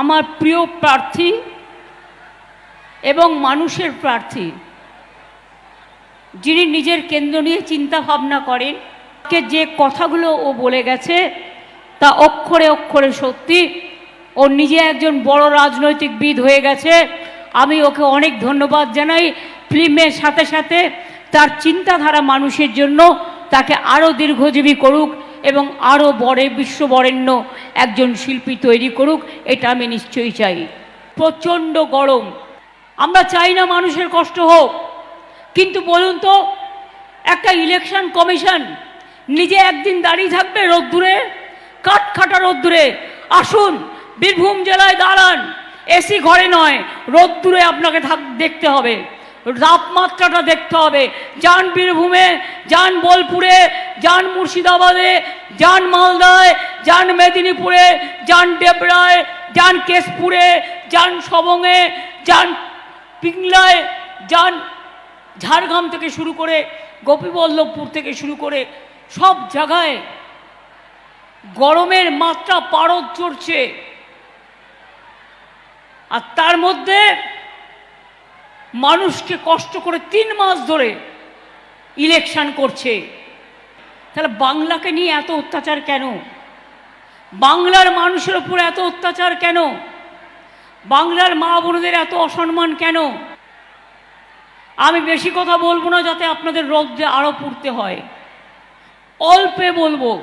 আমার প্রিয় প্রার্থী এবং মানুষের প্রার্থী, যিনি নিজের কেন্দ্র নিয়ে চিন্তা ভাবনা করেন, কে যে কথাগুলো ও বলে গেছে, তা অক্ষরে অক্ষরে সত্যি। ও নিজে একজন বড় রাজনৈতিকবিদ হয়ে গেছে। আমি ওকে অনেক ধন্যবাদ জানাই। ফিল্মের সাথে সাথে তার চিন্তাধারা মানুষের জন্য তাকে আরও দীর্ঘজীবী করুক। এবং আরও বড়, বিশ্ববরেণ্য একজন শিল্পী তৈরি করুক, এটা আমি নিশ্চয়ই চাই। প্রচণ্ড গরম। আমরা চাই না মানুষের কষ্ট হোক। কিন্তু বলুন তো, একটা ইলেকশন কমিশন নিজে একদিন দাঁড়িয়ে থাকবে রোদ্দুরে? কাঠখাটা রোদ্দুরে। আসুন, বীরভূম জেলায় দাঁড়ান। এসি ঘরে নয়, রোদ্দুরে আপনাকে থাক, দেখতে হবে। তাপমাত্রাটা দেখতে হবে। যান বীরভূমে, যান বোলপুরে, যান মুর্শিদাবাদে, যান মালদায়, যান মেদিনীপুরে, যান ডেবরায়, যান কেশপুরে, যান সবংয়ে যান পিংলায়, যান ঝাড়গ্রাম থেকে শুরু করে গোপীবল্লভপুর থেকে শুরু করে সব জায়গায় গরমের মাত্রা পারদ চড়ছে। আর তার মধ্যে মানুষকে কষ্ট করে তিন মাস ধরে ইলেকশন করছে। তাহলে বাংলাকে নিয়ে এত অত্যাচার কেন? বাংলার মানুষের উপর এত অত্যাচার কেন? বাংলার মা বোনদের এত অসম্মান কেন? আমি বেশি কথা বলব না যাতে আপনাদের রোদ্রে আরও পুড়তে হয়। অল্পে বলব,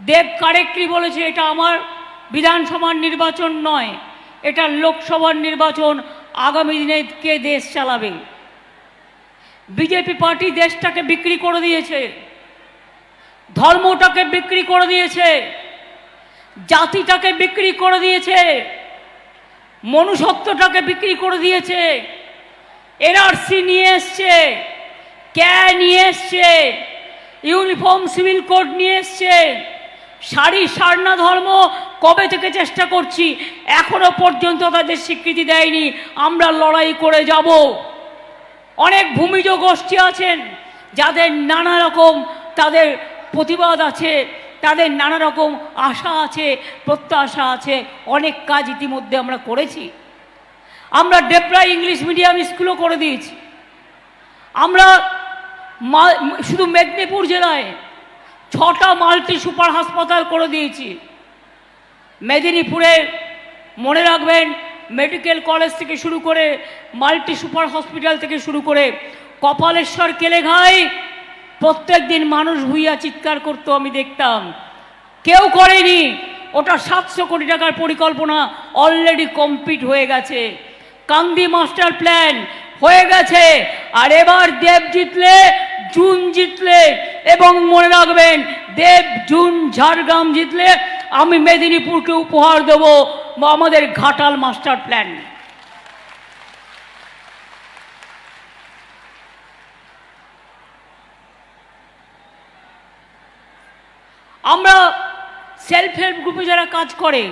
দেব কারেক্টলি বলেছে, এটা আমার বিধানসভার নির্বাচন নয়, এটা লোকসভার নির্বাচন। আগামী দিনে কে দেশ চালাবে? বিজেপি পার্টি দেশটাকে বিক্রি করে দিয়েছে। ধর্মটাকে বিক্রি করে দিয়েছে। জাতিটাকে বিক্রি করে দিয়েছে। মনুষ্যত্বটাকে বিক্রি করে দিয়েছে। এনআরসি নিয়ে এসছে। ক্যা নিয়ে এসছে। ইউনিফর্ম, সিভিল কোড নিয়ে এসছে। শাড়ি সারনা ধর্ম কবে থেকে চেষ্টা করছি, এখনও পর্যন্ত তাদের স্বীকৃতি দেয়নি, আমরা লড়াই করে যাব। অনেক ভূমিজ গোষ্ঠী আছেন, যাদের নানা রকম তাদের প্রতিবাদ আছে, তাদের নানা রকম আশা আছে, প্রত্যাশা আছে, অনেক কাজ ইতিমধ্যে আমরা করেছি। আমরা ডেবরা ইংলিশ মিডিয়াম স্কুলও করে দিয়েছি। আমরা শুধু মেদিনীপুর জেলায় ছটা মাল্টি সুপার হাসপাতাল করে দিয়েছি। মেদিনীপুরে মনে রাখবেন, মেডিকেল কলেজ থেকে শুরু করে মাল্টি সুপার হসপিটাল থেকে শুরু করে কপালেশ্বর কেলেঘাই প্রত্যেক দিন মানুষ ভুইয়া চিৎকার করতো, আমি দেখতাম। কেউ করেনি। ওটা সাতশো কোটি টাকার পরিকল্পনা অলরেডি কমপ্লিট হয়ে গেছে। কান্দি মাস্টার প্ল্যান হয়ে গেছে। আর এবার দেব জিতলে জুন জিতলে এবং মনে রাখবেন, দেব জুন ঝাড়গ্রাম জিতলে আমি মেদিনীপুরকে উপহার দেব আমাদের ঘাটাল মাস্টার প্ল্যান। আমরা সেলফ হেল্প গ্রুপে যারা কাজ করে,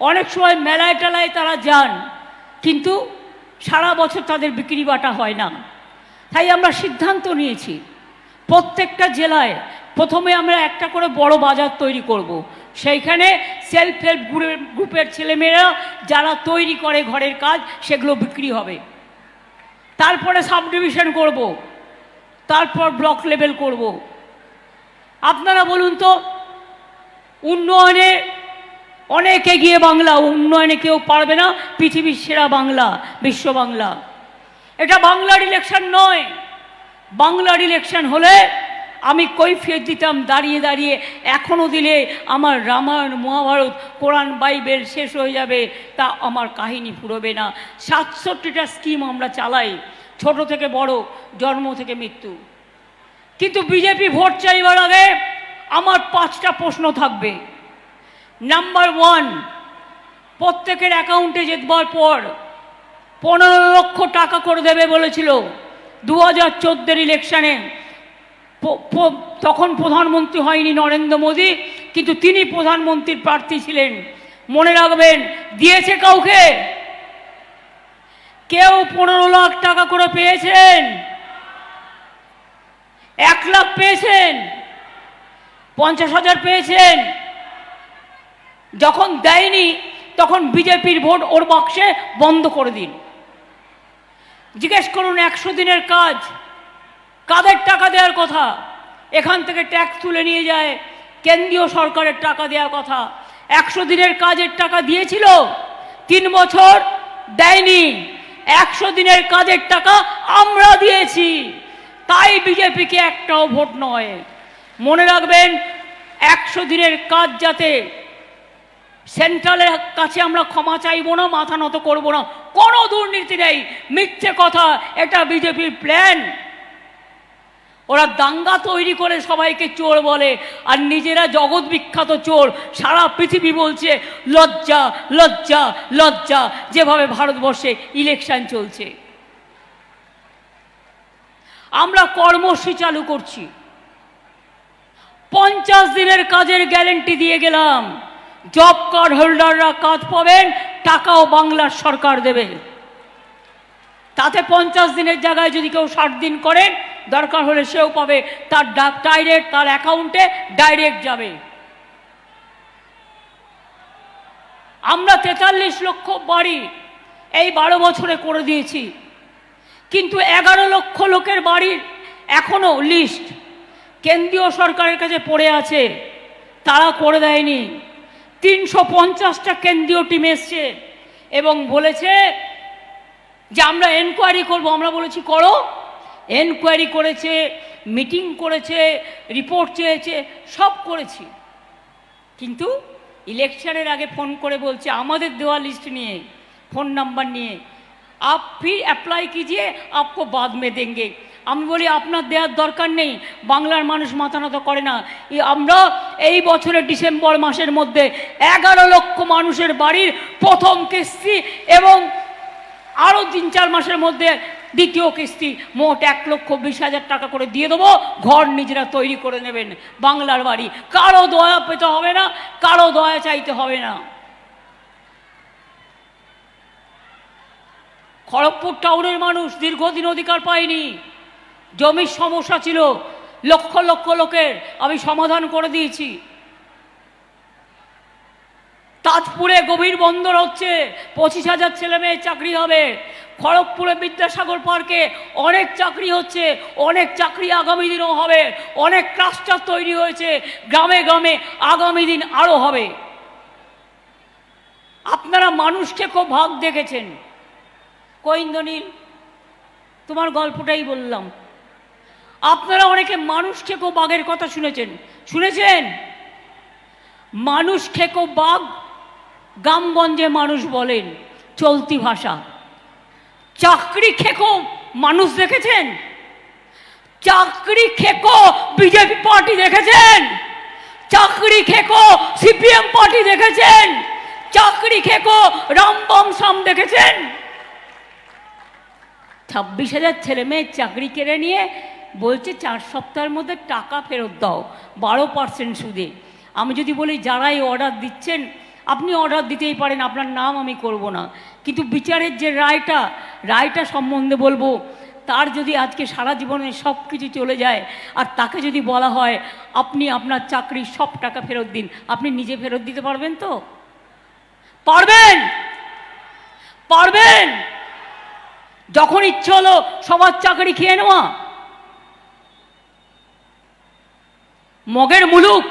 অনেক সময় মেলায় টেলায় তারা যান, কিন্তু সারা বছর তাদের বিক্রি বাটা হয় না। তাই আমরা সিদ্ধান্ত নিয়েছি, প্রত্যেকটা জেলায় প্রথমে আমরা একটা করে বড় বাজার তৈরি করব। সেইখানে সেলফ হেল্প গ্রুপের গ্রুপের ছেলেমেয়েরা যারা তৈরি করে ঘরের কাজ, সেগুলো বিক্রি হবে তারপরে সাব ডিভিশন করব। তারপর ব্লক লেভেল করব। আপনারা বলুন তো, উন্নয়নে অনেক এগিয়ে বাংলা, উন্নয়নে কেউ পারবে না, পৃথিবীর সেরা বাংলা, বিশ্ব বাংলা এটা বাংলার ইলেকশন নয়। বাংলার ইলেকশন হলে আমি কৈফিয়ত দিতাম, দাঁড়িয়ে দাঁড়িয়ে। এখনও দিলে আমার রামায়ণ, মহাভারত, কোরআন, বাইবেল শেষ হয়ে যাবে, তা আমার কাহিনী ফুরবে না। সাতষট্টিটা স্কিম আমরা চালাই, ছোট থেকে বড়, জন্ম থেকে মৃত্যু। কিন্তু বিজেপি ভোট চাইবার আগে আমার পাঁচটা প্রশ্ন থাকবে। নাম্বার ওয়ান প্রত্যেকের অ্যাকাউন্টে যেতবার পর পনেরো লক্ষ টাকা করে দেবে বলেছিল। দু হাজার চোদ্দের ইলেকশানে তখন প্রধানমন্ত্রী হয়নি নরেন্দ্র মোদী, কিন্তু তিনি প্রধানমন্ত্রীর প্রার্থী ছিলেন। মনে রাখবেন, দিয়েছে কাউকে? কেউ পনেরো লাখ টাকা করে পেয়েছেন? এক লাখ পেয়েছেন? পঞ্চাশ হাজার পেয়েছেন? যখন দেয়নি, তখন বিজেপির ভোট ওর বাক্সে বন্ধ করে দিন। জিজ্ঞেস করুন একশো দিনের কাজ। কাদের টাকা দেওয়ার কথা? এখান থেকে ট্যাক্স তুলে নিয়ে যায় কেন্দ্রীয় সরকারের টাকা দেওয়ার কথা। একশো দিনের কাজের টাকা দিয়েছিল, তিন বছর দেয়নি। একশো দিনের কাজের টাকা আমরা দিয়েছি। তাই বিজেপিকে একটাও ভোট নয়। মনে রাখবেন, একশো দিনের কাজ যাতে সেন্ট্রালের কাছে আমরা ক্ষমা চাইব না, মাথা নত করব না। কোনো দুর্নীতি নেই। মিথ্যে কথা, এটা বিজেপির প্ল্যান ওরা দাঙ্গা তৈরি করে সবাইকে চোর বলে, আর নিজেরা জগৎ বিখ্যাত চোর। সারা পৃথিবী বলছে, লজ্জা লজ্জা লজ্জা। যেভাবে ভারতবর্ষে ইলেকশন চলছে। আমরা কর্মসূচি চালু করছি। পঞ্চাশ দিনের কাজের গ্যারেন্টি দিয়ে গেলাম। জব কার্ড হোল্ডাররা কাজ পাবেন, টাকাও বাংলার সরকার দেবে। তাতে পঞ্চাশ দিনের জায়গায় যদি কেউ ষাট দিন করেন, দরকার হলে সেও পাবে। তার ডাইরেক্ট তার অ্যাকাউন্টে ডাইরেক্ট যাবে। আমরা তেতাল্লিশ লক্ষ বাড়ি এই বারো বছরে করে দিয়েছি। কিন্তু এগারো লক্ষ লোকের বাড়ির এখনও লিস্ট। কেন্দ্রীয় সরকারের কাছে পড়ে আছে। তারা করে দেয়নি। তিনশো পঞ্চাশটা কেন্দ্রীয় টিম এসছে এবং বলেছে যে আমরা এনকোয়ারি করব। আমরা বলেছি, করো। এনকোয়ারি করেছে, মিটিং করেছে, রিপোর্ট চেয়েছে, সব করেছি। কিন্তু ইলেকশনের আগে ফোন করে বলছে, আমাদের দেওয়া লিস্ট নিয়ে, ফোন নাম্বার নিয়ে, আপ ফির অ্যাপ্লাই কিজিয়ে, আপকো বাদ মে দেঙ্গে। আমি বলি, আপনার দেওয়ার দরকার নেই। বাংলার মানুষ মাথা নত করে না। আমরা এই বছরের ডিসেম্বর মাসের মধ্যে এগারো লক্ষ মানুষের বাড়ির প্রথম কিস্তি এবং আরও তিন চার মাসের মধ্যে দ্বিতীয় কিস্তি। মোট এক লক্ষ বিশ হাজার টাকা করে দিয়ে দেবো। ঘর নিজেরা তৈরি করে নেবেন বাংলার বাড়ি। কারও দয়া পেতে হবে না, কারও দয়া চাইতে হবে না। খড়গপুর টাউনের মানুষ দীর্ঘদিন অধিকার পায়নি। জমির সমস্যা ছিল, লক্ষ লক্ষ লোকের আমি সমাধান করে দিয়েছি। তাজপুরে গভীর বন্দর হচ্ছে, পঁচিশ হাজার ছেলে মেয়ের চাকরি হবে। খড়গপুরে বিদ্যাসাগর পার্কে অনেক চাকরি হচ্ছে, অনেক চাকরি আগামী দিনও হবে, অনেক ক্লাস্টার তৈরি হয়েছে, গ্রামে গ্রামে আগামী দিন আরও হবে। আপনারা মানুষকে খুব ভাগ দেখেছেন। কৈন্দনীল তোমার গল্পটাই বললাম। আপনারা অনেকে মানুষ খেকো বাঘের কথা শুনেছেন। শুনেছেন? মানুষ খেকো বাঘ গ্রামগঞ্জে মানুষ বলেন, চলতি ভাষা। চাকরি খেকো মানুষ দেখেছেন? চাকরি খেকো বিজেপি পার্টি দেখেছেন? চাকরি খেকো সিপিএম পার্টি দেখেছেন? চাকরি খেকো রামবম সাম দেখেছেন? ছাব্বিশ হাজার ছেলে মেয়ে চাকরি কেড়ে নিয়ে বলছে, চার সপ্তাহের মধ্যে টাকা ফেরত দাও, বারো পার্সেন্ট সুদে। আমি যদি বলি, যারাই অর্ডার দিচ্ছেন, আপনি অর্ডার দিতেই পারেন, আপনার নাম আমি করব না। কিন্তু বিচারের যে রায়টা রায়টা সম্বন্ধে বলব, তার যদি আজকে সারা জীবনে সব কিছু চলে যায়, আর তাকে যদি বলা হয়, আপনি আপনার চাকরির সব টাকা ফেরত দিন, আপনি নিজে ফেরত দিতে পারবেন তো? পারবেন! পারবেন! যখন ইচ্ছে হলো সবার চাকরি খেয়ে নেওয়া মগের মুলুক।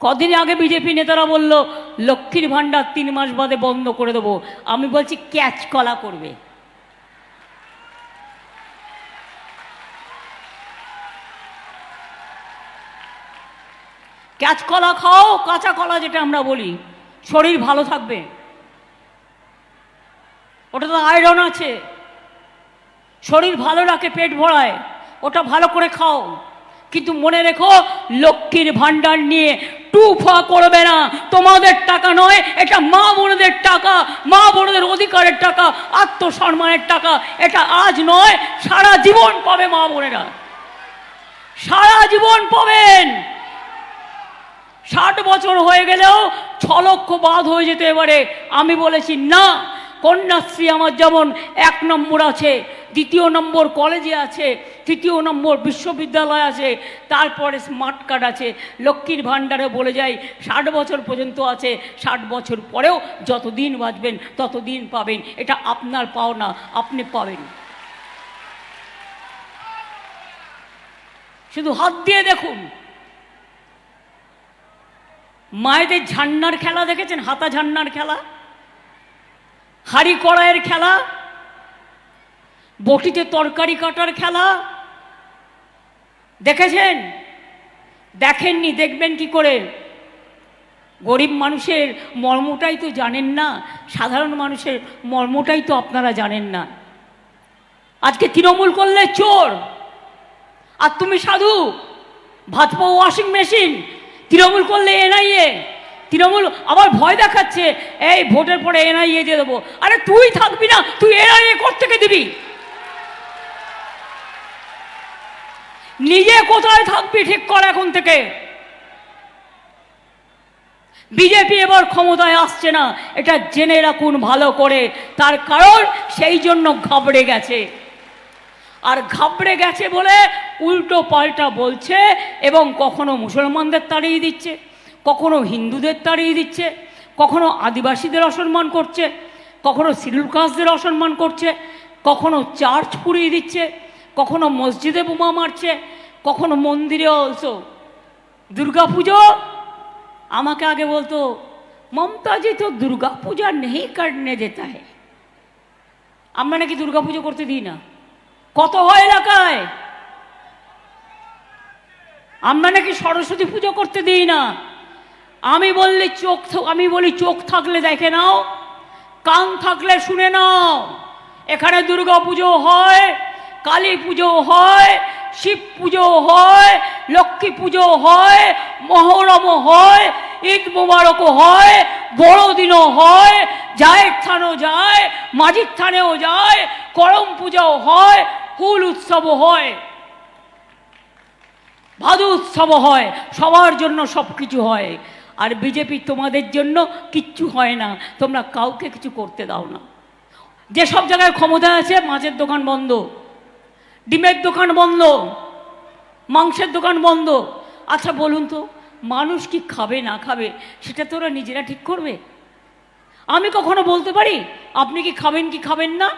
কদিন আগে বিজেপি নেতারা বলল, লক্ষ্মীর ভাণ্ডার তিন মাস বাদে বন্ধ করে দেবো। আমি বলছি, ক্যাচ কলা করবে। ক্যাচ কলা খাও, কাঁচা কলা যেটা আমরা বলি। শরীর ভালো থাকবে। ওটা তো আয়রন আছে। শরীর ভালো রাখে, পেট ভরায়। ওটা ভালো করে খাও। কিন্তু মনে রেখো, লক্ষ্মীর ভাণ্ডার নিয়ে টুফা করবে না। তোমাদের টাকা নয়, এটা মা বোনদের টাকা, মা বোনদের অধিকারের টাকা, আত্মসম্মানের টাকা। এটা আজ নয়, সারা জীবন পাবে মা বোনেরা। সারা জীবন পাবেন। ষাট বছর হয়ে গেলেও ছ লক্ষ বাদ হয়ে যেতে এবারে আমি বলেছি, না কন্যাশ্রী আমার যেমন এক নম্বর আছে, দ্বিতীয় নম্বর কলেজে আছে, তৃতীয় নম্বর বিশ্ববিদ্যালয় আছে, তারপরে স্মার্ট কার্ড আছে, লক্ষ্মীর ভাণ্ডারে বলে যায় ষাট বছর পর্যন্ত আছে, ষাট বছর পরেও যতদিন বাঁচবেন ততদিন পাবেন। এটা আপনার পাওনা, আপনি পাবেন। শুধু হাত দিয়ে দেখুন। মায়েদের ঝান্নার খেলা দেখেছেন? হাতা ঝান্নার খেলা? হাড়ি কড়াইয়ের খেলা, বটিতে তরকারি কাটার খেলা। দেখেছেন? দেখেননি, দেখবেন কি করে? গরিব মানুষের মর্মটাই তো জানেন না, সাধারণ মানুষের মর্মটাই তো আপনারা জানেন না। আজকে তৃণমূল করলে চোর, আর তুমি সাধু, ভাত পাও ওয়াশিং মেশিন, তৃণমূল করলে এনআইএ। তৃণমূল আবার ভয় দেখাচ্ছে, এই ভোটের পরে এনআইএ দিয়ে দেবো। আরে তুই থাকবি না, তুই এনআইএ থেকে দিবি? নিজে কোথায় থাকবি ঠিক কর এখন থেকে? বিজেপি এবার ক্ষমতায় আসছে না, এটা জেনে রাখুন ভালো করে। তার কারণ সেই জন্য ঘাবড়ে গেছে। আর ঘাবড়ে গেছে বলে উল্টো পাল্টা বলছে এবং কখনো মুসলমানদের তাড়িয়ে দিচ্ছে। কখনো হিন্দুদের তাড়িয়ে দিচ্ছে, কখনো আদিবাসীদের অসম্মান করছে, কখনো শিডিউল কাস্টদের অসম্মান করছে, কখনো চার্চ পুড়িয়ে দিচ্ছে, কখনো মসজিদে বোমা মারছে, কখনো মন্দিরে অলসো। দুর্গা পুজো আমাকে আগে বলতো, মমতাজি তো দুর্গা পূজা নেই কাটনে দেতা है আমরা নাকি দুর্গা পুজো করতে দিই না। কত হয় এলাকায়? আমরা নাকি সরস্বতী পুজো করতে দিই না। আমি বললে চোখ আমি বলি চোখ থাকলে দেখে নাও, কান থাকলে শুনে নাও। এখানে দুর্গা পুজো হয়, কালী পুজো হয়, শিব পুজো হয়, লক্ষ্মী পুজো হয় মহরমও হয়, ঈদ মোবারকও হয়, বড়দিনও হয়, জায়ের থানও যায়, মাঝির থানেও যায়, করম পূজাও হয় হুল উৎসবও হয়। ভাদু উৎসব হয়, সবার জন্য সব কিছু হয়। আর বিজেপি তোমাদের জন্য কিচ্ছু হয় না। তোমরা কাউকে কিছু করতে দাও না। যেসব জায়গায় ক্ষমতা আছে, মাছের দোকান বন্ধ। ডিমের দোকান বন্ধ। মাংসের দোকান বন্ধ। আচ্ছা বলুন তো, মানুষ কি খাবে, না খাবে, সেটা তো ওরা নিজেরা ঠিক করবে। আমি কখনো বলতে পারি, আপনি কি খাবেন কি খাবেন না?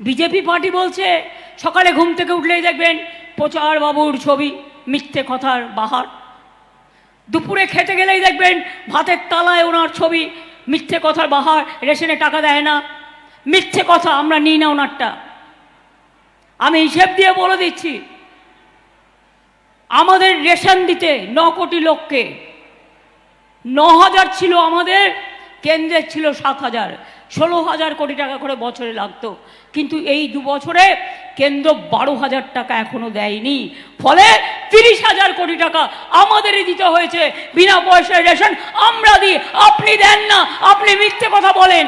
বিজেপি পার্টি বলছে, সকালে ঘুম থেকে উঠলেই দেখবেন প্রচার বাবুর ছবি, মিথ্যে কথার বাহার। দুপুরে খেতে গেলেই দেখবেন ভাতের তালায় ওনার ছবি, মিথ্যে কথার বাহার, রেশনে টাকা দেয় না। মিথ্যে কথা আমরা নিই না ওনারটা। আমি হিসেব দিয়ে বলে দিচ্ছি, আমাদের রেশন দিতে ন কোটি লোককে, ন হাজার ছিল আমাদের, কেন্দ্রের ছিল সাত হাজার। ষোলো হাজার কোটি টাকা করে বছরে লাগতো। কিন্তু এই দু বছরে কেন্দ্র বারো হাজার টাকা এখনও দেয়নি। ফলে তিরিশ হাজার কোটি টাকা আমাদেরই দিতে হয়েছে। বিনা পয়সায় রেশন আমরা দিই। আপনি দেন না, আপনি মিথ্যে কথা বলেন।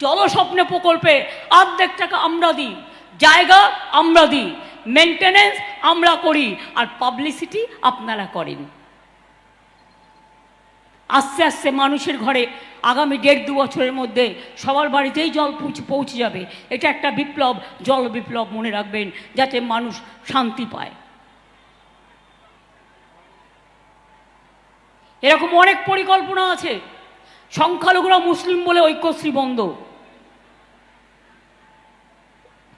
জলস্বপ্নে প্রকল্পে অর্ধেক টাকা আমরা দিই। জায়গা আমরা দিই। মেনটেনেন্স আমরা করি। আর পাবলিসিটি আপনারা করেন। আস্তে আস্তে মানুষের ঘরে আগামী দেড় দু বছরের মধ্যে সবার বাড়িতেই জল পৌঁছে যাবে। এটা একটা বিপ্লব, জল বিপ্লব মনে রাখবেন, যাতে মানুষ শান্তি পায়। এরকম অনেক পরিকল্পনা আছে। সংখ্যালঘুরা মুসলিম বলে ঐক্যশ্রী বন্ধ।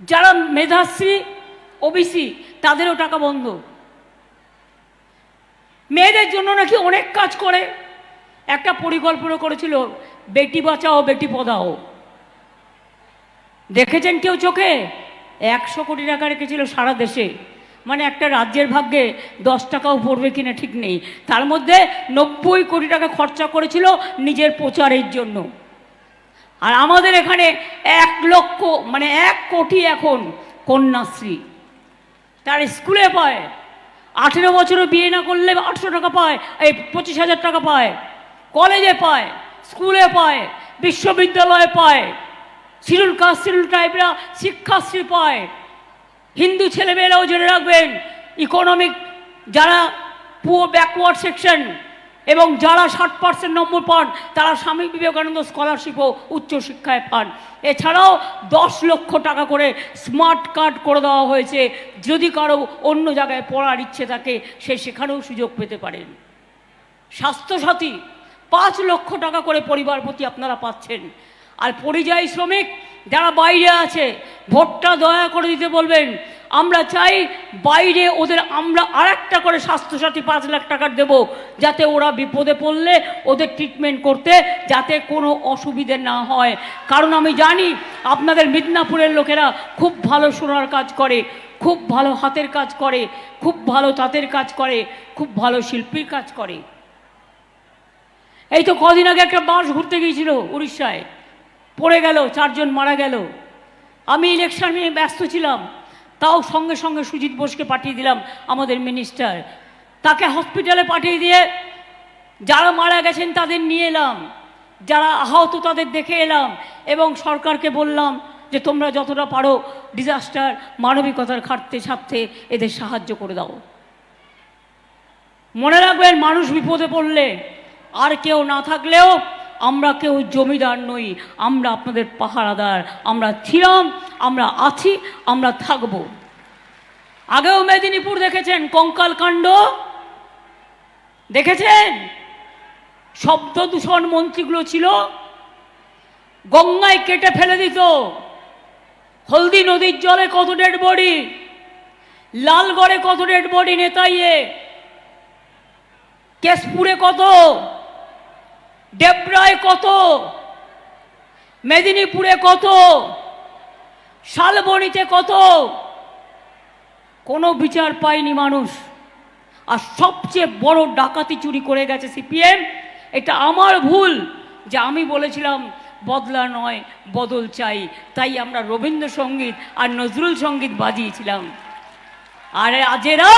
যারা মেধাশ্রী, ওবিসি, তাদেরও টাকা বন্ধ। মেয়েদের জন্য নাকি অনেক কাজ করে। একটা পরিকল্পনা করেছিল, বেটি বাঁচাও, বেটি পদাও। দেখেছেন কেউ চোখে? একশো কোটি টাকা রেখেছিল সারা দেশে। মানে একটা রাজ্যের ভাগ্যে দশ টাকাও পড়বে কিনা ঠিক নেই। তার মধ্যে নব্বই কোটি টাকা খরচা করেছিল নিজের প্রচারের জন্য। আর আমাদের এখানে এক লক্ষ মানে এক কোটি এখন কন্যাশ্রী। তার স্কুলে পায়, আঠেরো বছরও বিয়ে না করলে আটশো টাকা পায়, এই পঁচিশ হাজার টাকা পায়। কলেজে পায়, স্কুলে পায়, বিশ্ববিদ্যালয়ে পায় শিরুল কাজ শিরুল টাইপরা শিক্ষাশ্রী পায়। হিন্দু ছেলেমেয়েরাও জেনে রাখবেন ইকোনমিক যারা পুরো ব্যাকওয়ার্ড সেকশন এবং যারা ষাট পার্সেন্ট নম্বর পান, তারা স্বামী বিবেকানন্দ স্কলারশিপও উচ্চশিক্ষায় পান। এছাড়াও দশ লক্ষ টাকা করে স্মার্ট কার্ড করে দেওয়া হয়েছে, যদি কারও অন্য জায়গায় পড়ার ইচ্ছে থাকে, সে সেখানেও সুযোগ পেতে পারেন। স্বাস্থ্যসাথী পাঁচ লক্ষ টাকা করে পরিবার প্রতি আপনারা পাচ্ছেন। আর পরিযায়ী শ্রমিক যারা বাইরে আছে, ভোটটা দয়া করে দিতে বলবেন। আমরা চাই বাইরে ওদের আমরা আরেকটা করে স্বাস্থ্যসাথী পাঁচ লাখ টাকার দেব, যাতে ওরা বিপদে পড়লে ওদের ট্রিটমেন্ট করতে যাতে কোনো অসুবিধে না হয়। কারণ আমি জানি আপনাদের মিদনাপুরের লোকেরা খুব ভালো সোনার কাজ করে, খুব ভালো হাতের কাজ করে, খুব ভালো তাঁতের কাজ করে, খুব ভালো শিল্পীর কাজ করে। এই তো কদিন আগে একটা বাস ঘুরতে গিয়েছিল উড়িষ্যায়। পড়ে গেল, চারজন মারা গেল। আমি ইলেকশন নিয়ে ব্যস্ত ছিলাম। তাও সঙ্গে সঙ্গে সুজিত বোসকে পাঠিয়ে দিলাম আমাদের মিনিস্টার তাকে হসপিটালে পাঠিয়ে দিয়ে যারা মারা গেছেন তাদের নিয়ে এলাম। যারা আহত তাদের দেখে এলাম এবং সরকারকে বললাম যে তোমরা যতটা পারো ডিজাস্টার মানবিকতার খাটতে ছাড়তে এদের সাহায্য করে দাও। মনে রাখবেন, মানুষ বিপদে পড়লে আর কেউ না থাকলেও আমরা কেউ জমিদার নই, আমরা আপনাদের পাহারাদার, আমরা ছিলাম, আমরা আছি, আমরা থাকব। আগেও মেদিনীপুর দেখেছেন, কঙ্কাল কাণ্ড? দেখেছেন? শব্দ দূষণ মন্ত্রীগুলো ছিল, গঙ্গায় কেটে ফেলে দিত। হলদি নদীর জলে কত ডেড বডি? লালগড়ে কত ডেড বডি নেতাইয়ে? কেশপুরে কত? ডেবরায় কত? মেদিনীপুরে কত? শালবনিতে কত? কোনো বিচার পায়নি মানুষ। আর সবচেয়ে বড় ডাকাতি চুরি করে গেছে সিপিএম। এটা আমার ভুল যে আমি বলেছিলাম, বদলা নয়, বদল চাই। তাই আমরা রবীন্দ্রসঙ্গীত আর নজরুল সংগীত বাজিয়েছিলাম। আর আজেরা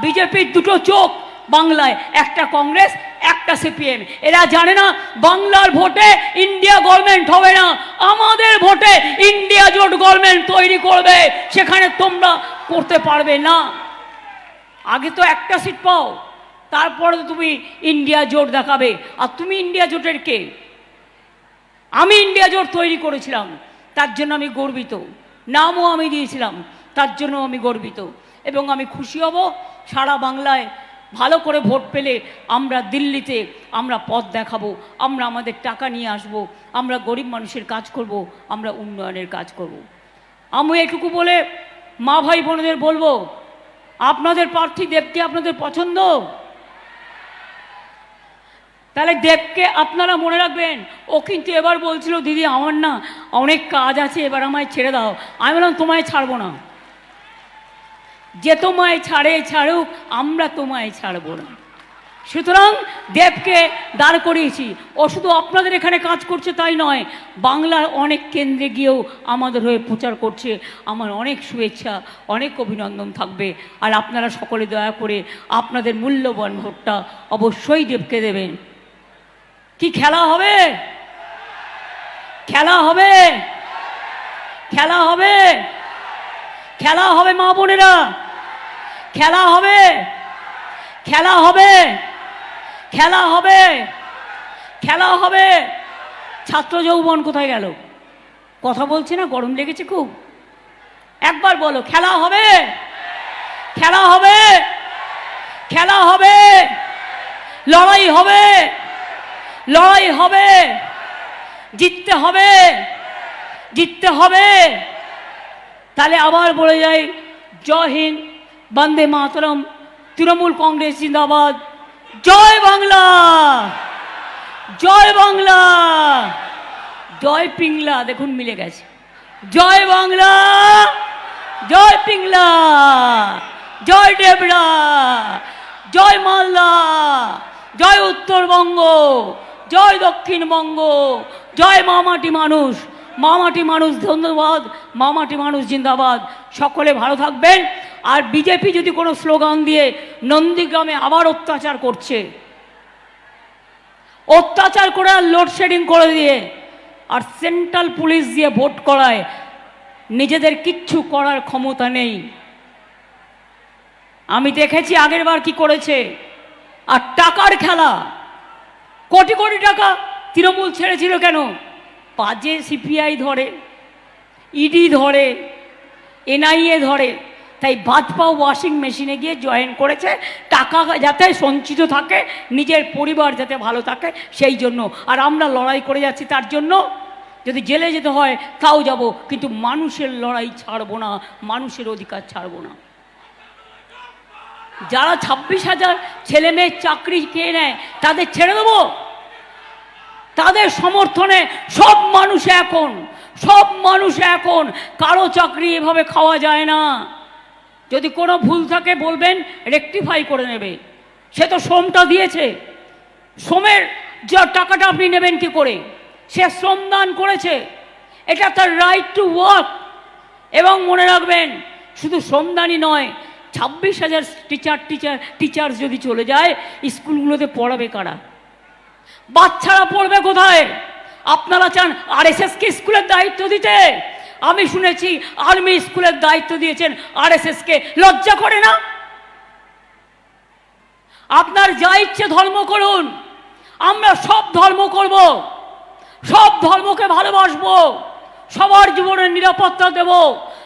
বিজেপির দুটো চোখ বাংলায়, একটা কংগ্রেস একটা সিপিএম এরা জানে না বাংলার ভোটে ইন্ডিয়া গভর্নমেন্ট হবে না। আমাদের ভোটে ইন্ডিয়া জোট গভর্নমেন্ট তৈরি করবে। সেখানে তোমরা করতে পারবে না। আগে তো একটা সিট পাও, তারপরে তুমি ইন্ডিয়া জোট দেখাবে। আর তুমি ইন্ডিয়া জোটের কে? আমি ইন্ডিয়া জোট তৈরি করেছিলাম, তার জন্য আমি গর্বিত। নামও আমি দিয়েছিলাম, তার জন্য আমি গর্বিত। এবং আমি খুশি হব, সারা বাংলায় ভালো করে ভোট পেলে আমরা দিল্লিতে আমরা পথ দেখাবো, আমরা আমাদের টাকা নিয়ে আসব, আমরা গরিব মানুষের কাজ করব, আমরা উন্নয়নের কাজ করব। আমি এটুকু বলে মা ভাই বোনদের বলব, আপনাদের প্রার্থী দেবকে আপনাদের পছন্দ? তাহলে দেবকে আপনারা মনে রাখবেন, ও কিন্তু এবার বলছিল, দিদি, আমার না অনেক কাজ আছে, এবার আমায় ছেড়ে দাও। আমি বললাম, তোমায় ছাড়বো না। যে তোমায় ছাড়ে ছাড়ুক, আমরা তোমায় ছাড়বো না। সুতরাং দেবকে দাঁড় করিয়েছি। ও শুধু আপনাদের এখানে কাজ করছে তাই নয়, বাংলার অনেক কেন্দ্রে গিয়েও আমাদের হয়ে প্রচার করছে। আমার অনেক শুভেচ্ছা, অনেক অভিনন্দন থাকবে। আর আপনারা সকলে দয়া করে আপনাদের মূল্যবান ভোটটা অবশ্যই দেবকে দেবেন। কি খেলা হবে? খেলা হবে? খেলা হবে? খেলা হবে মা বোনেরা। খেলা হবে। খেলা হবে। খেলা হবে। খেলা হবে। ছাত্র যৌবন কোথায় গেল? কথা বলছি না? গরম লেগেছে খুব। একবার বলো, খেলা হবে। খেলা হবে। খেলা হবে। লড়াই হবে। লড়াই হবে। জিততে হবে। জিততে হবে। তাহলে আবার বলে যাই, জয় হিন্দ। বন্দে মাতরম, তৃণমূল কংগ্রেস জিন্দাবাদ। জয় বাংলা! জয় বাংলা! জয় পিংলা, দেখুন মিলে গেছে। জয় বাংলা! জয় পিংলা! জয় ডেবরা! জয় মালদা! জয় উত্তরবঙ্গ! জয় দক্ষিণবঙ্গ! জয় মামাটি মানুষ! মামাটি মানুষ ধন্যবাদ, মামাটি মানুষ জিন্দাবাদ। সকলে ভালো থাকবেন। আর বিজেপি যদি কোনো স্লোগান দিয়ে নন্দীগ্রামে আবার অত্যাচার করছে, অত্যাচার করে আর লোডশেডিং করে দিয়ে আর সেন্ট্রাল পুলিশ দিয়ে ভোট করায়, নিজেদের কিচ্ছু করার ক্ষমতা নেই। আমি দেখেছি আগের বার কি করেছে। আর টাকার খেলা, কোটি কোটি টাকা তৃণমূল ছেড়েছিল কেন? বাজে সিপিআই ধরে, ইডি ধরে, এনআইএ ধরে তাই ভাজপাও ওয়াশিং মেশিনে গিয়ে জয়েন করেছে। টাকা যাতে সঞ্চিত থাকে, নিজের পরিবার যাতে ভালো থাকে, সেই জন্য। আর আমরা লড়াই করে যাচ্ছি তার জন্য। যদি জেলে যেতে হয়, তাও যাব। কিন্তু মানুষের লড়াই ছাড়বো না, মানুষের অধিকার ছাড়বো না। যারা ছাব্বিশ হাজার ছেলে মেয়ের চাকরি খেয়ে নেয়, তাদের ছেড়ে দেবো। তাদের সমর্থনে সব মানুষ এখন সব মানুষ এখন কারও চাকরি এভাবে খাওয়া যায় না। যদি কোনো ভুল থাকে বলবেন রেকটিফাই করে নেবে। সে তো শ্রমটা দিয়েছে। শ্রমের যা টাকাটা আপনি নেবেন কি করে? সে শ্রমদান করেছে। এটা তার রাইট টু ওয়ার্ক এবং মনে রাখবেন, শুধু শ্রমদানই নয়, ছাব্বিশ হাজার টিচার টিচার টিচার্স যদি চলে যায়, স্কুলগুলোতে পড়াবে কারা? বাচ্চারা পড়বে কোথায়? আপনারা চান আর এস এসকে স্কুলের দায়িত্ব দিতে? আমি শুনেছি আর্মি স্কুলের দায়িত্ব দিয়েছেন আর এস এসকে লজ্জা করে না? আপনার যা ইচ্ছে ধর্ম করুন, আমরা সব ধর্ম করব, সব ধর্মকে ভালোবাসবো, সবার জীবনের নিরাপত্তা দেব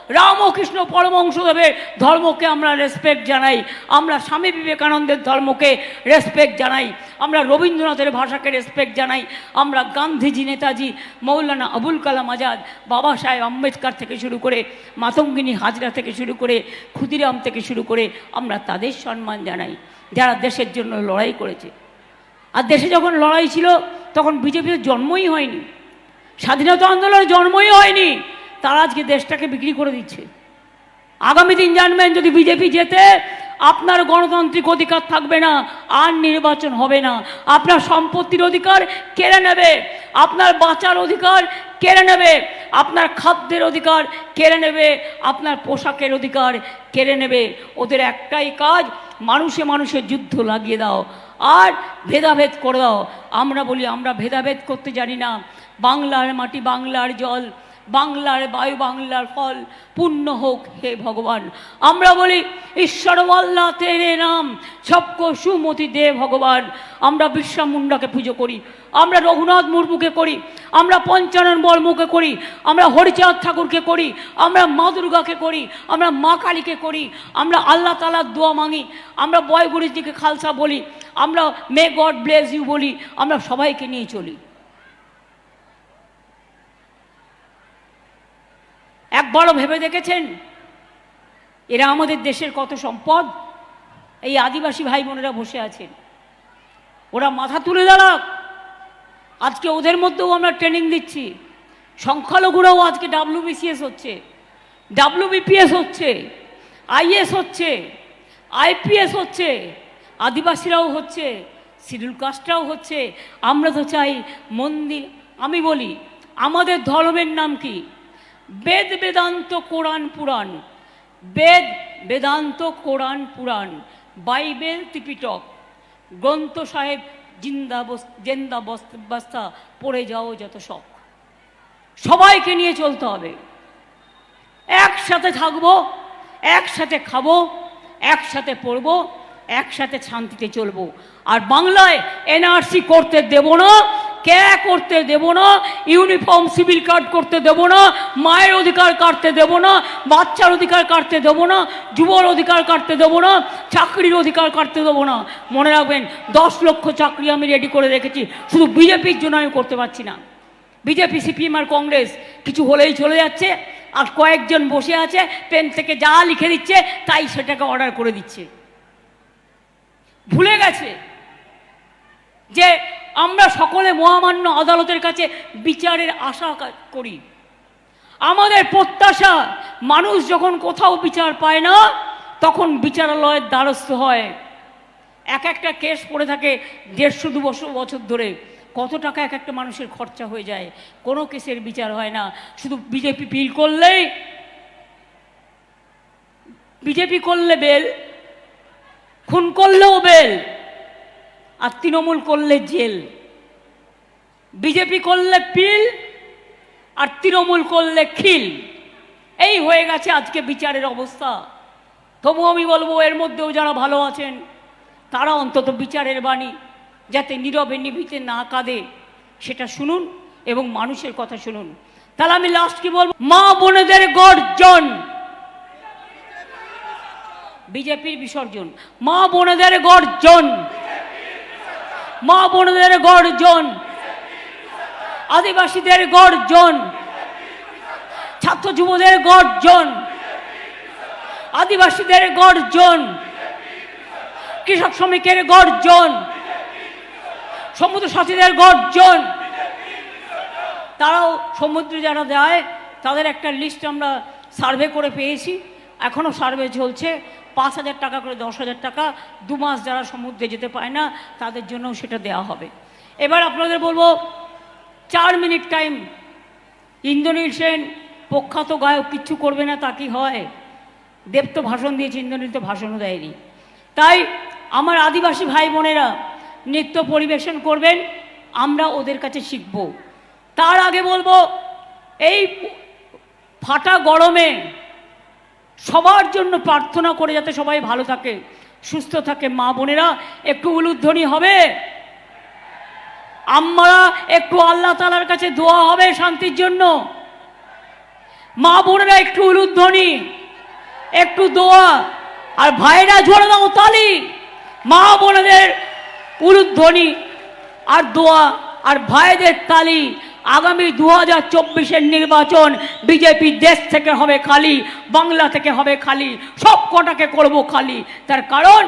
রামকৃষ্ণ পরমংশদেবের ধর্মকে আমরা রেসপেক্ট জানাই। আমরা স্বামী বিবেকানন্দের ধর্মকে রেসপেক্ট জানাই। আমরা রবীন্দ্রনাথের ভাষাকে রেসপেক্ট জানাই। আমরা গান্ধীজি, নেতাজি, মৌলানা আবুল কালাম আজাদ, বাবা সাহেব আম্বেদকর থেকে শুরু করে মাতঙ্গিনী হাজরা থেকে শুরু করে ক্ষুদিরাম থেকে শুরু করে আমরা তাদের সম্মান জানাই। যারা দেশের জন্য লড়াই করেছে। আর দেশে যখন লড়াই ছিল, তখন বিজেপির জন্মই হয়নি। স্বাধীনতা আন্দোলনের জন্মই হয়নি। তারা আজকে দেশটাকে বিক্রি করে দিচ্ছে। আগামী দিন জানবেন, যদি বিজেপি জেতে, আপনার গণতান্ত্রিক অধিকার থাকবে না, আর নির্বাচন হবে না। আপনার সম্পত্তির অধিকার কেড়ে নেবে, আপনার বাঁচার অধিকার কেড়ে নেবে, আপনার খাদ্যের অধিকার কেড়ে নেবে, আপনার পোশাকের অধিকার কেড়ে নেবে। ওদের একটাই কাজ, মানুষে মানুষের যুদ্ধ লাগিয়ে দাও, আর ভেদাভেদ করে দাও। আমরা বলি, আমরা ভেদাভেদ করতে জানি না। বাংলার মাটি বাংলার জল বাংলার বায়ু বাংলার ফল পূর্ণ হোক হে ভগবান। আমরা বলি, ঈশ্বর আল্লাহ তেরে নাম সবকো সুমতি দে ভগবান। আমরা বিশ্বা মুন্ডাকে পুজো করি, আমরা রঘুনাথ মুর্মুকে করি, আমরা পঞ্চানন বর্মকে করি, আমরা হরিচাঁদ ঠাকুরকে করি, আমরা মা দুর্গাকে করি, আমরা মা কালীকে করি, আমরা আল্লাহ তালার দোয়া মাঙি, আমরা বয় গুরুজিকে খালসা বলি, আমরা মে গড ব্লেস ইউ বলি, আমরা সবাইকে নিয়ে চলি। একবারও ভেবে দেখেছেন? এরা আমাদের দেশের কত সম্পদ? এই আদিবাসী ভাই বোনেরা বসে আছেন। ওরা মাথা তুলে দাঁড়াক। আজকে ওদের মধ্যেও আমরা ট্রেনিং দিচ্ছি। সংখ্যালঘুরাও আজকে ডাব্লিউবিসিএস হচ্ছে। ডাব্লিউবিপিএস হচ্ছে। আইএস হচ্ছে। আইপিএস হচ্ছে। আদিবাসীরাও হচ্ছে। শিডিউল কাস্টরাও হচ্ছে। আমরা তো চাই মন্দির আমি বলি, আমাদের ধর্মের নাম কি? বেদ বেদান্ত কোরআন পুরাণ। বেদ বেদান্ত কোরআন পুরাণ। বাইবেল ত্রিপিটক। গ্রন্থ সাহেব, জিন্দা জেন্দা বস- বাস্তা, পড়ে যাও যত শখ। সবাইকে নিয়ে চলতে হবে। একসাথে থাকব, একসাথে খাব, একসাথে পড়ব, একসাথে শান্তিতে চলবো। আর বাংলায় এনআরসি করতে দেব না কে করতে দেব না? ইউনিফর্ম, সিভিল কার্ড করতে দেব না? মায়ের অধিকার কাটতে দেব না? বাচ্চার অধিকার কাটতে দেব না? যুবর অধিকার কাটতে দেব না? চাকরির অধিকার কাটতে দেবো না? মনে রাখবেন, দশ লক্ষ চাকরি আমি রেডি করে রেখেছি। শুধু বিজেপির জন্য আমি করতে পারছি না। বিজেপি, সিপিএম আর কংগ্রেস কিছু হলেই চলে যাচ্ছে আর কয়েকজন বসে আছে, পেন থেকে যা লিখে দিচ্ছে, তাই সেটাকে অর্ডার করে দিচ্ছে। ভুলে গেছে যে আমরা সকলে মহামান্য আদালতের কাছে বিচারের আশা করি। আমাদের প্রত্যাশা, মানুষ যখন কোথাও বিচার পায় না, তখন বিচারালয়ের দ্বারস্থ হয়। এক একটা কেস পড়ে থাকে দেড়শো দু বছর বছর ধরে। কত টাকা এক একটা মানুষের খরচা হয়ে যায়? কোনো কেসের বিচার হয় না। শুধু বিজেপি পিল করলেই, বিজেপি করলে বেল, খুন করলেও বেল। আর তৃণমূল করলে জেল। বিজেপি করলে পিল আর তৃণমূল করলে খিল। এই হয়ে গেছে আজকে বিচারের অবস্থা। তবু আমি বলব, এর মধ্যেও যারা ভালো আছেন, তারা অন্তত বিচারের বাণী যাতে নীরবে নিভিতে না কাঁদে, সেটা শুনুন এবং মানুষের কথা শুনুন। তাহলে আমি লাস্ট কি বলব? মা বোনেদের গর্জন। বিজেপির বিসর্জন। মা বোনেদের গর্জন। মা বোনেদের গর্জন, আদিবাসীদের গর্জন, ছাত্র যুবদের গর্জন, আদিবাসীদের গর্জন, কৃষক শ্রমিকের গর্জন, সমুদ্র সাথীদের গর্জন। তারাও সমুদ্রে যারা দেয়, তাদের একটা লিস্ট আমরা সার্ভে করে পেয়েছি। এখনও সার্ভে চলছে। পাঁচ হাজার টাকা করে, দশ হাজার টাকা দু মাস যারা সমুদ্রে যেতে পায় না, তাদের জন্যও সেটা দেওয়া হবে। এবার আপনাদের বলব, চার মিনিট টাইম। ইন্দ্রনীল সেন প্রখ্যাত গায়ক কিচ্ছু করবে না, তা কি হয়? দেব তো ভাষণ দিয়েছে ইন্দ্রনীল তো ভাষণও দেয়নি। তাই আমার আদিবাসী ভাই বোনেরা নৃত্য পরিবেশন করবেন, আমরা ওদের কাছে শিখব। তার আগে বলব, এই ফাটা গরমে সবার জন্য প্রার্থনা করে যাতে সবাই ভালো থাকে, সুস্থ থাকে। মা বোনেরা, একটু উলুধ্বনি হবে? আমরা একটু আল্লাহ তালার কাছে দোয়া হবে শান্তির জন্য? মা বোনেরা, একটু উলুধ্বনি, একটু দোয়া। আর ভাইরা ঝরে দাও তালি। মা বোনেদের উলুধ্বনি আর দোয়া আর ভাইদের তালি। আগামী দু হাজার চব্বিশের নির্বাচন বিজেপি দেশ থেকে হবে খালি, বাংলা থেকে হবে খালি, সব কটাকে করব খালি। তার কারণ,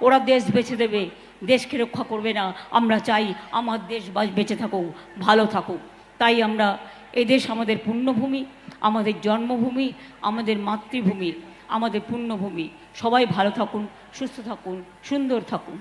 ওরা দেশ বেছে দেবে, দেশকে রক্ষা করবে না। আমরা চাই আমার দেশ বেঁচে থাকুক, ভালো থাকুক। তাই আমরা এই দেশ আমাদের পুণ্যভূমি আমাদের জন্মভূমি, আমাদের মাতৃভূমি, আমাদের পুণ্যভূমি সবাই ভালো থাকুন, সুস্থ থাকুন, সুন্দর থাকুন।